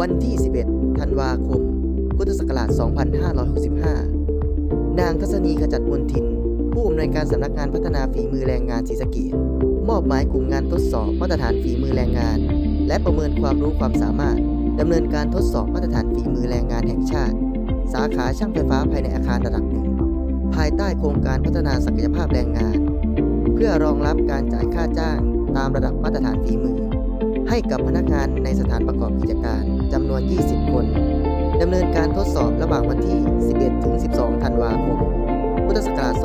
วันที่ 11 ธันวาคม พุทธศักราช 2565 นางทัศนีขจัดมนทิน ผู้อำนวยการสำนักงานพัฒนาฝีมือแรงงานศรีสะเกษมอบหมายกลุ่มงานทดสอบมาตรฐานฝีมือแรงงาน และประเมินความรู้ความสามารถดำเนินการทดสอบมาตรฐานฝีมือแรงงานแห่งชาติ สาขาช่างไฟฟ้าภายในอาคารระดับหนึ่ง ภายใต้โครงการพัฒนาศักยภาพแรงงาน เพื่อรองรับการจ่ายค่าจ้างตามระดับมาตรฐานฝีมือ ให้กับพนักงานในสถานประกอบกิจการ 20 คน ดำเนินการทดสอบระหว่างวันที่ 11 ถึง 12 ธันวาคม พุทธศักราช